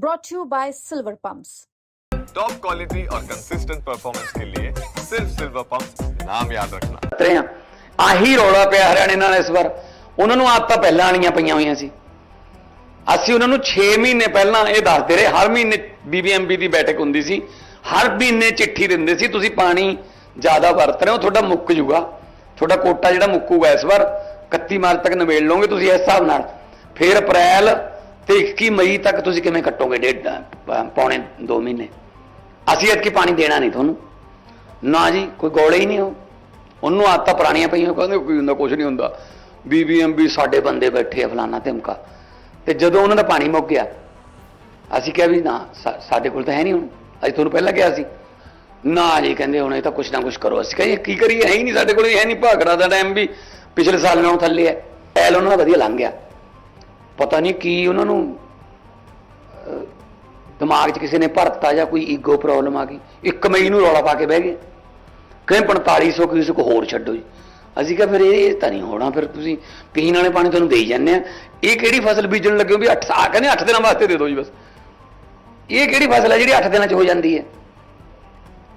brought to you by Silver Pumps. Top quality और consistent performance के लिए सिर्फ सिल्वर पंप नाम याद रखना ਰਹੇ ਆ ਆਹੀ ਰੌਲਾ ਪਿਆ ਹਰਿਆਣੇ ਨਾਲ ਇਸ ਵਾਰ ਉਹਨਾਂ ਨੂੰ ਆਦਤਾਂ ਪਹਿਲਾਂ ਆਣੀਆਂ ਪਈਆਂ ਹੋਈਆਂ ਸੀ ਅਸੀਂ ਉਹਨਾਂ ਨੂੰ 6 ਮਹੀਨੇ ਪਹਿਲਾਂ ਇਹ ਦੱਸਦੇ ਰਹੇ ਹਰ ਮਹੀਨੇ ਬੀਬੀਐਮਬੀ ਦੀ ਬੈਠਕ ਹੁੰਦੀ ਸੀ ਹਰ ਮਹੀਨੇ ਚਿੱਠੀ ਦਿੰਦੇ ਸੀ ਤੁਸੀਂ ਪਾਣੀ ਜ਼ਿਆਦਾ ਵਰਤ ਰਹੇ ਹੋ ਤੁਹਾਡਾ ਮੁੱਕ ਜੂਗਾ ਤੁਹਾਡਾ ਕੋਟਾ ਜਿਹੜਾ ਮੁੱਕੂਗਾ ਇਸ ਵਾਰ 31 ਮਾਰਚ ਤੱਕ ਨਿਬੇੜ ਲਓਗੇ ਤੁਸੀਂ ਇਸ ਹਿਸਾਬ ਨਾਲ ਫਿਰ ਅਪ੍ਰੈਲ ਤੇ 21 ਮਈ ਤੱਕ ਤੁਸੀਂ ਕਿਵੇਂ ਕੱਟੋਗੇ? ਡੇਢ ਅ, ਪੌਣੇ 2 ਮਹੀਨੇ। ਅਸੀਂ ਐਤਕੀ ਪਾਣੀ ਦੇਣਾ ਨਹੀਂ ਤੁਹਾਨੂੰ। ਨਾ ਜੀ ਕੋਈ ਗੋਲੇ ਹੀ ਨਹੀਂ ਹੋ। ਉਹਨੂੰ ਆਦਤਾਂ ਪੁਰਾਣੀਆਂ ਪਈਆਂ। ਕਹਿੰਦੇ ਕੋਈ ਹੁੰਦਾ ਕੁਝ ਨਹੀਂ ਹੁੰਦਾ। ਬੀਬੀਐਮਬੀ ਸਾਡੇ ਬੰਦੇ ਬੈਠੇ ਆ ਫਲਾਣਾ ਧਮਕਾ। ਤੇ ਜਦੋਂ ਉਹਨਾਂ ਦਾ ਪਾਣੀ ਮੁੱਕ ਗਿਆ ਅਸੀਂ ਕਿਹਾ ਵੀ ਨਾ ਸਾਡੇ ਕੋਲ ਤਾਂ ਹੈ ਨਹੀਂ ਹੁਣ। ਅਸੀਂ ਤੁਹਾਨੂੰ ਪਹਿਲਾਂ ਕਿਹਾ ਸੀ। ਨਾ ਜੀ ਕਹਿੰਦੇ ਹੁਣ ਇਹ ਤਾਂ ਕੁਛ ਨਾ ਕੁਛ ਕਰੋ। ਅਸੀਂ ਕਹੀਏ ਕੀ ਕਰੀਏ? ਹੈ ਹੀ ਨਹੀਂ ਸਾਡੇ ਕੋਲ ਹੈ ਨਹੀਂ ਭਾਗੜਾ ਦਾ ਟਾਈਮ ਵੀ। ਪਿਛਲੇ ਸਾਲ ਨਾਲੋਂ ਥੱਲੇ ਹੈ ਐਲ ਉਹਨਾਂ ਦਾ ਵਧੀਆ ਲੰਘ ਗਿਆ। ਪਤਾ ਨਹੀਂ ਕੀ ਉਹਨਾਂ ਨੂੰ ਦਿਮਾਗ 'ਚ ਕਿਸੇ ਨੇ ਭਰਤਾ ਜਾਂ ਕੋਈ ਈਗੋ ਪ੍ਰੋਬਲਮ ਆ ਗਈ। 1 ਮਈ ਨੂੰ ਰੌਲਾ ਪਾ ਕੇ ਬਹਿ ਗਏ। ਕਹਿੰਦੇ 4500 ਕਿਊਸਕ ਹੋਰ ਛੱਡੋ ਜੀ। ਅਸੀਂ ਕਿਹਾ ਫਿਰ ਇਹ ਤਾਂ ਨਹੀਂ ਹੋਣਾ, ਫਿਰ ਤੁਸੀਂ ਪੀਣ ਵਾਲੇ ਪਾਣੀ ਤੁਹਾਨੂੰ ਦੇਈ ਜਾਂਦੇ ਆ। ਇਹ ਕਿਹੜੀ ਫਸਲ ਬੀਜਣ ਲੱਗੇ ਹੋ ਵੀ 8 ਆ ਕਹਿੰਦੇ 8 ਦਿਨਾਂ ਵਾਸਤੇ ਦੇ ਦਿਓ ਜੀ ਬਸ। ਇਹ ਕਿਹੜੀ ਫਸਲ ਹੈ ਜਿਹੜੀ 8 ਦਿਨਾਂ 'ਚ ਹੋ ਜਾਂਦੀ ਹੈ?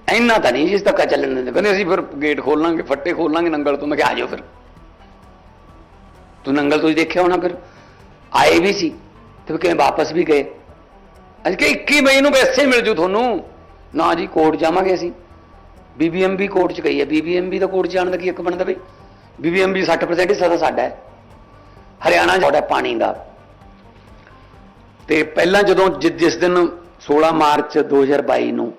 ਇੰਨਾ ਤਾਂ ਨਹੀਂ ਜਿਸ ਤੱਕ ਚੱਲਣ ਦਿੰਦੇ। ਕਹਿੰਦੇ ਅਸੀਂ ਫਿਰ ਗੇਟ ਖੋਲਾਂਗੇ ਫੱਟੇ ਖੋਲਾਂਗੇ ਨੰਗਲ ਤੋਂ ਮੈਂ ਕਿਹਾ ਆ ਜਾਓ ਫਿਰ। ਤੂੰ ਨੰਗਲ ਤੋਂ ਤੁਸੀਂ ਦੇਖਿਆ ਹੋਣਾ ਫਿਰ। ਆਏ ਵੀ ਸੀ ਤੇ ਫਿਰ ਕਿਵੇਂ ਵਾਪਸ ਵੀ ਗਏ। ਅੱਜ ਕਿ 21 ਮਈ ਨੂੰ ਵੈਸੇ ਮਿਲ ਜੂ ਤੁਹਾਨੂੰ। ਨਾ ਜੀ, ਕੋਰਟ ਜਾਵਾਂਗੇ ਅਸੀਂ। ਬੀਬੀਐਮਬੀ ਕੋਰਟ ਚ ਗਈ ਹੈ। ਬੀਬੀਐਮਬੀ ਦਾ ਕੋਰਟ ਜਾਣ ਦਾ ਕੀ ਇੱਕ ਬਣਦਾ ਬਈ? ਬੀਬੀਐਮਬੀ 60% ਹੀ ਤਾਂ ਸਾਡਾ ਹੈ। ਹਰਿਆਣਾ ਸਾਡਾ ਪਾਣੀ ਦਾ। ਤੇ ਪਹਿਲਾਂ ਜਦੋਂ ਜਿਸ ਦਿਨ 16 ਮਾਰਚ 2022 ਨੂੰ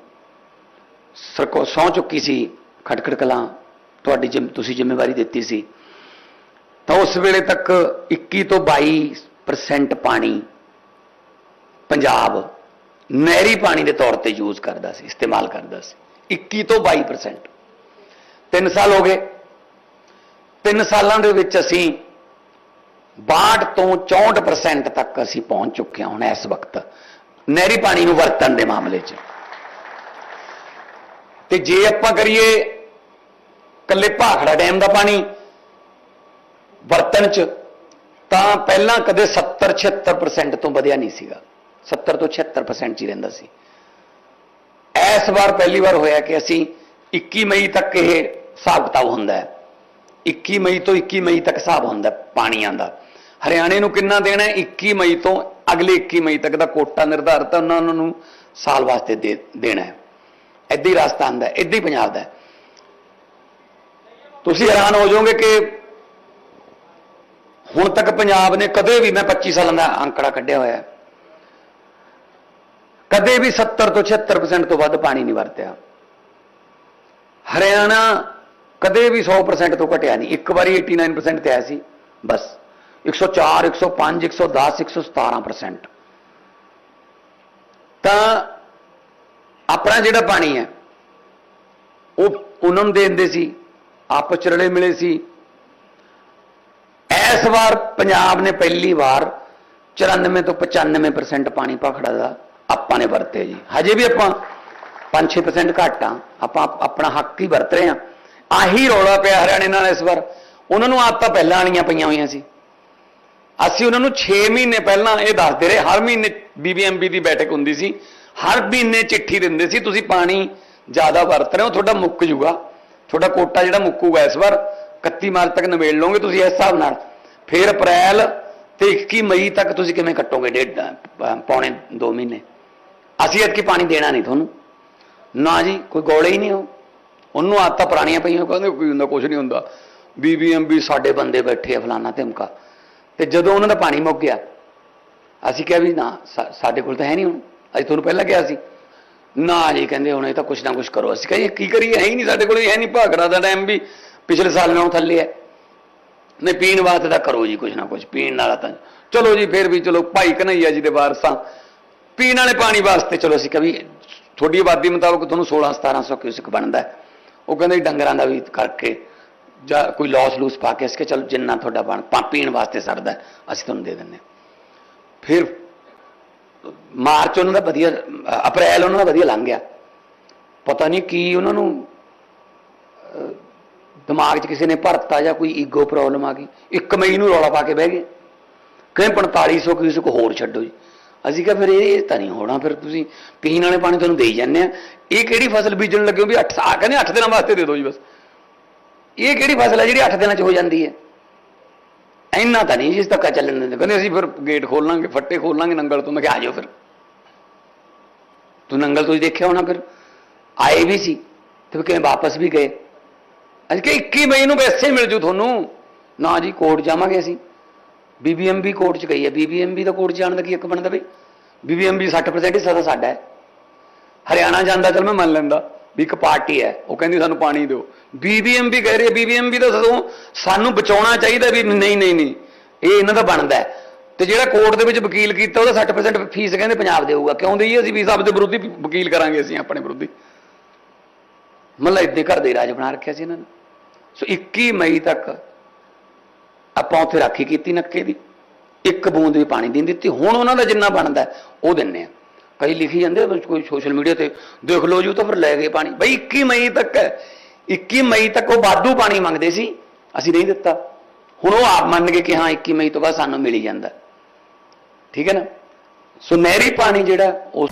ਸਰਕੋ ਸੌ ਚੁੱਕੀ ਸੀ ਖਟਖੜ ਕਲਾਂ, ਤੁਹਾਡੀ ਜਿੰਮ, ਤੁਸੀਂ ਜ਼ਿੰਮੇਵਾਰੀ ਦਿੱਤੀ ਸੀ, ਤਾਂ ਉਸ ਵੇਲੇ ਤੱਕ 21 ਤੋਂ 22% ਪਾਣੀ ਪੰਜਾਬ ਨਹਿਰੀ ਪਾਣੀ ਦੇ ਤੌਰ ਤੇ ਯੂਜ਼ ਕਰਦਾ ਸੀ, ਇਸਤੇਮਾਲ ਕਰਦਾ ਸੀ। 21 ਤੋਂ 22% 3 ਸਾਲ ਹੋ ਗਏ। 3 ਸਾਲਾਂ ਦੇ ਵਿੱਚ ਅਸੀਂ 62 ਤੋਂ 64% ਤੱਕ ਅਸੀਂ ਪਹੁੰਚ ਚੁੱਕੇ ਹਾਂ ਹੁਣ ਇਸ ਵਕਤ, ਨਹਿਰੀ ਪਾਣੀ ਨੂੰ ਵਰਤਣ ਦੇ ਮਾਮਲੇ 'ਚ। ਤੇ ਜੇ ਆਪਾਂ ਕਰੀਏ ਕੱਲੇ ਭਾਖੜਾ ਡੈਮ ਦਾ ਪਾਣੀ ਵਰਤਣ 'ਚ ਤਾਂ ਪਹਿਲਾਂ ਕਦੇ 70 76% ਤੋਂ ਵਧਿਆ ਨਹੀਂ ਸੀਗਾ। 70 ਤੋਂ 76% 'ਚ ਹੀ ਰਹਿੰਦਾ ਸੀ। ਇਸ ਵਾਰ ਪਹਿਲੀ ਵਾਰ ਹੋਇਆ ਕਿ ਅਸੀਂ 21 ਮਈ ਤੱਕ ਇਹ ਹਿਸਾਬ ਕਿਤਾਬ ਹੁੰਦਾ ਹੈ। 21 ਮਈ ਤੋਂ 21 ਮਈ ਤੱਕ ਹਿਸਾਬ ਹੁੰਦਾ ਪਾਣੀਆਂ ਦਾ। ਹਰਿਆਣੇ ਨੂੰ ਕਿੰਨਾ ਦੇਣਾ ਹੈ? 21 ਮਈ ਤੋਂ ਅਗਲੇ 21 ਮਈ ਤੱਕ ਦਾ ਕੋਟਾ ਨਿਰਧਾਰਤ ਹੈ, ਉਹਨਾਂ ਨੂੰ ਸਾਲ ਵਾਸਤੇ ਦੇ, ਦੇਣਾ ਹੈ। ਏਦਾਂ ਹੀ ਰਾਜਸਥਾਨ ਦਾ ਏਦਾਂ ਹੀ ਪੰਜਾਬ ਦਾ ਤੁਸੀਂ ਹੈਰਾਨ ਹੋ ਜਾਓਗੇ ਕਿ ਹੁਣ ਤੱਕ ਪੰਜਾਬ ਨੇ ਕਦੇ ਵੀ, ਮੈਂ 25 ਸਾਲਾਂ ਦਾ ਅੰਕੜਾ ਕੱਢਿਆ ਹੋਇਆ ਕਦੇ ਵੀ 70 ਤੋਂ 76% ਤੋਂ ਵੱਧ ਪਾਣੀ ਨਹੀਂ ਵਰਤਿਆ। ਹਰਿਆਣਾ ਕਦੇ ਵੀ 100% ਤੋਂ ਘਟਿਆ ਨਹੀਂ। ਇੱਕ ਵਾਰੀ 89% ਤੇ ਆਇਆ ਸੀ, ਬਸ। 104 105 110 117% ਤਾਂ ਆਪਣਾ ਜਿਹੜਾ ਪਾਣੀ ਹੈ, ਉਹ ਉਹਨਾਂ ਨੂੰ ਦੇ ਦਿੰਦੇ ਸੀ, ਆਪਸ ਚ ਰਲੇ ਮਿਲੇ ਸੀ ਇਸ ਵਾਰ ਪੰਜਾਬ ਨੇ ਪਹਿਲੀ ਵਾਰ 94 ਤੋਂ 95% ਪਾਣੀ ਭਾਖੜਾ ਦਾ ਆਪਾਂ ਨੇ ਵਰਤੇ ਜੀ। ਹਜੇ ਵੀ ਆਪਾਂ 5-6% ਘੱਟ ਆ। ਆਪਾਂ ਆਪਣਾ ਹੱਕ ਹੀ ਵਰਤ ਰਹੇ ਆ। ਆਹੀ ਰੌਲਾ ਪਿਆ ਹਰਿਆਣੇ ਨਾਲ ਇਸ ਵਾਰ। ਉਹਨਾਂ ਨੂੰ ਆਦਤਾਂ ਪਹਿਲਾਂ ਆਣੀਆਂ ਪਈਆਂ ਹੋਈਆਂ ਸੀ। ਅਸੀਂ ਉਹਨਾਂ ਨੂੰ 6 ਮਹੀਨੇ ਪਹਿਲਾਂ ਇਹ ਦੱਸਦੇ ਰਹੇ। ਹਰ ਮਹੀਨੇ ਬੀਬੀਐਮਬੀ ਦੀ ਬੈਠਕ ਹੁੰਦੀ ਸੀ। ਹਰ ਮਹੀਨੇ ਚਿੱਠੀ ਦਿੰਦੇ ਸੀ, ਤੁਸੀਂ ਪਾਣੀ ਜ਼ਿਆਦਾ ਵਰਤ ਰਹੇ ਹੋ, ਤੁਹਾਡਾ ਮੁੱਕ ਜੂਗਾ। ਤੁਹਾਡਾ ਕੋਟਾ ਜਿਹੜਾ ਮੁੱਕੂਗਾ ਇਸ ਵਾਰ 31 ਮਾਰਚ ਤੱਕ ਨਿਬੇੜ ਲਓਗੇ ਤੁਸੀਂ ਇਸ ਹਿਸਾਬ ਨਾਲ। ਫਿਰ ਅਪ੍ਰੈਲ ਤੇ 21 ਮਈ ਤੱਕ ਤੁਸੀਂ ਕਿਵੇਂ ਕੱਟੋਗੇ? ਡੇਢ ਅ, ਪੌਣੇ 2 ਮਹੀਨੇ। ਅਸੀਂ ਐਤਕੀ ਪਾਣੀ ਦੇਣਾ ਨਹੀਂ ਤੁਹਾਨੂੰ। ਨਾ ਜੀ ਕੋਈ ਗੋਲੇ ਹੀ ਨਹੀਂ ਹੋ ਉਹਨੂੰ ਆਦਤਾਂ ਪੁਰਾਣੀਆਂ ਪਈਆਂ ਕਹਿੰਦੇ ਕੋਈ ਹੁੰਦਾ ਕੁਝ ਨਹੀਂ ਹੁੰਦਾ। ਬੀਬੀਐਮਬੀ ਸਾਡੇ ਬੰਦੇ ਬੈਠੇ ਆ ਫਲਾਣਾ ਧਮਕਾ। ਤੇ ਜਦੋਂ ਉਹਨਾਂ ਦਾ ਪਾਣੀ ਮੁੱਕ ਗਿਆ ਅਸੀਂ ਕਿਹਾ ਵੀ ਨਾ ਸਾਡੇ ਕੋਲ ਤਾਂ ਹੈ ਨਹੀਂ ਹੁਣ। ਅਸੀਂ ਤੁਹਾਨੂੰ ਪਹਿਲਾਂ ਕਿਹਾ ਸੀ। ਨਾ ਜੀ ਕਹਿੰਦੇ ਹੁਣ ਇਹ ਤਾਂ ਕੁਛ ਨਾ ਕੁਛ ਕਰੋ। ਅਸੀਂ ਕਹਿੰਦੇ ਕੀ ਕਰੀਏ? ਹੈ ਹੀ ਨਹੀਂ ਸਾਡੇ ਕੋਲ ਹੈ ਨਹੀਂ ਭਾਗੜਾ ਦਾ ਟਾਈਮ ਵੀ। ਪਿਛਲੇ ਸਾਲ ਨਾਲੋਂ ਥੱਲੇ ਹੈ। ਨਹੀਂ, ਪੀਣ ਵਾਸਤੇ ਤਾਂ ਕਰੋ ਜੀ ਕੁਛ ਨਾ ਕੁਛ, ਪੀਣ ਵਾਲਾ ਤਾਂ ਚਲੋ ਜੀ, ਫਿਰ ਵੀ ਚਲੋ, ਭਾਈ ਕਨਈਆ ਜੀ ਦੇ ਵਾਰਸਾਂ, ਪੀਣ ਵਾਲੇ ਪਾਣੀ ਵਾਸਤੇ ਚਲੋ ਅਸੀਂ ਕਵੀ, ਤੁਹਾਡੀ ਆਬਾਦੀ ਮੁਤਾਬਕ ਤੁਹਾਨੂੰ 16 1700 ਕਿਊਸਿਕ ਬਣਦਾ ਉਹ ਕਹਿੰਦੇ ਜੀ ਡੰਗਰਾਂ ਦਾ ਵੀ ਕਰਕੇ ਜਾਂ ਕੋਈ ਲਾਸ ਲੂਸ ਪਾ ਕੇ ਇਸਕੇ ਚਲੋ ਜਿੰਨਾ ਤੁਹਾਡਾ ਬਣ, ਪਾ- ਪੀਣ ਵਾਸਤੇ ਸਰਦਾ ਅਸੀਂ ਤੁਹਾਨੂੰ ਦੇ ਦਿੰਦੇ ਹਾਂ। ਫਿਰ ਮਾਰਚ ਉਹਨਾਂ ਦਾ ਵਧੀਆ, ਅਪ੍ਰੈਲ ਉਹਨਾਂ ਦਾ ਵਧੀਆ ਲੰਘ ਗਿਆ ਪਤਾ ਨਹੀਂ ਕੀ ਉਹਨਾਂ ਨੂੰ ਦਿਮਾਗ 'ਚ ਕਿਸੇ ਨੇ ਭਰਤਾ ਜਾਂ ਕੋਈ ਈਗੋ ਪ੍ਰੋਬਲਮ ਆ ਗਈ 1 ਮਈ ਨੂੰ ਰੌਲਾ ਪਾ ਕੇ ਬਹਿ ਗਏ। ਕਹਿੰਦੇ 4500 ਕਿਊਸਿਕ ਹੋਰ ਛੱਡੋ ਜੀ। ਅਸੀਂ ਕਿਹਾ ਫਿਰ ਇਹ ਤਾਂ ਨਹੀਂ ਹੋਣਾ, ਫਿਰ ਤੁਸੀਂ ਪੀਣ ਵਾਲੇ ਪਾਣੀ ਤੁਹਾਨੂੰ ਦੇਈ ਜਾਂਦੇ ਆ। ਇਹ ਕਿਹੜੀ ਫਸਲ ਬੀਜਣ ਲੱਗੇ ਹੋ ਵੀ 8 ਆ ਕਹਿੰਦੇ 8 ਦਿਨਾਂ ਵਾਸਤੇ ਦੇ ਦਿਓ ਜੀ ਬਸ। ਇਹ ਕਿਹੜੀ ਫਸਲ ਹੈ ਜਿਹੜੀ 8 ਦਿਨਾਂ 'ਚ ਹੋ ਜਾਂਦੀ ਹੈ? ਇੰਨਾ ਤਾਂ ਨਹੀਂ ਜਿਸ ਤੱਕ ਚੱਲਣ ਦਿੰਦੇ। ਕਹਿੰਦੇ ਅਸੀਂ ਫਿਰ ਗੇਟ ਖੋਲ ਲਾਂਗੇ ਫੱਟੇ ਖੋਲਾਂਗੇ ਨੰਗਲ ਤੋਂ, ਮੈਂ ਕਿਹਾ ਆ ਜਾਓ ਫਿਰ। ਤੂੰ ਨੰਗਲ ਤੋਂ ਦੇਖਿਆ ਹੋਣਾ ਫਿਰ। ਆਏ ਵੀ ਸੀ, ਤੇ ਫਿਰ ਕਿਵੇਂ ਵਾਪਸ ਵੀ ਗਏ। ਅੱਜ ਕਿ 21 ਮਈ ਨੂੰ ਵੈਸੇ ਹੀ ਮਿਲ ਜੂ ਤੁਹਾਨੂੰ। ਨਾ ਜੀ, ਕੋਰਟ ਜਾਵਾਂਗੇ ਅਸੀਂ। ਬੀਬੀਐਮਬੀ ਕੋਰਟ ਚ ਗਈ ਹੈ। ਬੀਬੀਐਮਬੀ ਦਾ ਕੋਰਟ ਜਾਣ ਦਾ ਕੀ ਇੱਕ ਬਣਦਾ ਬਈ? ਬੀਬੀਐਮਬੀ 60% ਹਿੱਸਾ ਤਾਂ ਸਾਡਾ ਹੈ। ਹਰਿਆਣਾ ਜਾਂਦਾ ਚਲ ਮੈਂ ਮੰਨ ਲੈਂਦਾ ਵੀ ਇੱਕ ਪਾਰਟੀ ਹੈ। ਉਹ ਕਹਿੰਦੀ ਸਾਨੂੰ ਪਾਣੀ ਦਿਓ। ਬੀਬੀਐਮਬੀ ਕਹਿ ਰਹੀ ਹੈ ਬੀਬੀਐਮਬੀ ਦਾ ਸਦੋਂ ਸਾਨੂੰ ਬਚਾਉਣਾ ਚਾਹੀਦਾ ਵੀ ਨਹੀਂ ਨਹੀਂ ਨਹੀਂ। ਇਹ ਇਹਨਾਂ ਦਾ ਬਣਦਾ ਹੈ। ਤੇ ਜਿਹੜਾ ਕੋਰਟ ਦੇ ਵਿੱਚ ਵਕੀਲ ਕੀਤਾ, ਉਹਦਾ 60% ਫੀਸ ਕਹਿੰਦੇ ਪੰਜਾਬ ਦੇਊਗਾ ਕਿਉਂ ਦੇਈਏ ਅਸੀਂ? ਵੀ ਸਭ ਦੇ ਵਿਰੋਧੀ ਵਕੀਲ ਕਰਾਂਗੇ ਅਸੀਂ ਆਪਣੇ ਵਿਰੋਧੀ ਮਤਲਬ ਇੱਦੇ ਘਰ ਦੇ ਰਾਜ ਬਣਾ ਰੱਖਿਆ ਸੀ ਇਹਨਾਂ ਨੇ। ਸੋ 21 ਮਈ ਤੱਕ ਆਪਾਂ ਉੱਥੇ ਰਾਖੀ ਕੀਤੀ ਨੱਕੇ ਦੀ। ਇੱਕ ਬੂੰਦ ਵੀ ਪਾਣੀ ਦੀ ਨਹੀਂ ਦਿੱਤੀ। ਹੁਣ ਉਹਨਾਂ ਦਾ ਜਿੰਨਾ ਬਣਦਾ ਉਹ ਦਿੰਨੇ ਆ। ਕਈ ਲਿਖੀ ਜਾਂਦੇ ਕੋਈ ਸੋਸ਼ਲ ਮੀਡੀਆ ਤੇ ਦੇਖ ਲਓ ਜੀ ਤਾਂ ਫਿਰ ਲੈ ਗਏ ਪਾਣੀ। ਬਈ 21 ਮਈ ਤੱਕ ਹੈ। 21 ਮਈ ਤੱਕ ਉਹ ਬਾਦੂ ਪਾਣੀ ਮੰਗਦੇ ਸੀ। ਅਸੀਂ ਨਹੀਂ ਦਿੱਤਾ। ਹੁਣ ਉਹ ਆਪ ਮੰਨ ਗਏ ਕਿ ਹਾਂ 21 ਮਈ ਤੋਂ ਬਾਅਦ ਸਾਨੂੰ ਮਿਲ ਜਾਂਦਾ। ਠੀਕ ਹੈ ਨਾ? ਸੋ ਨਹਿਰੀ ਪਾਣੀ ਜਿਹੜਾ, ਉਹ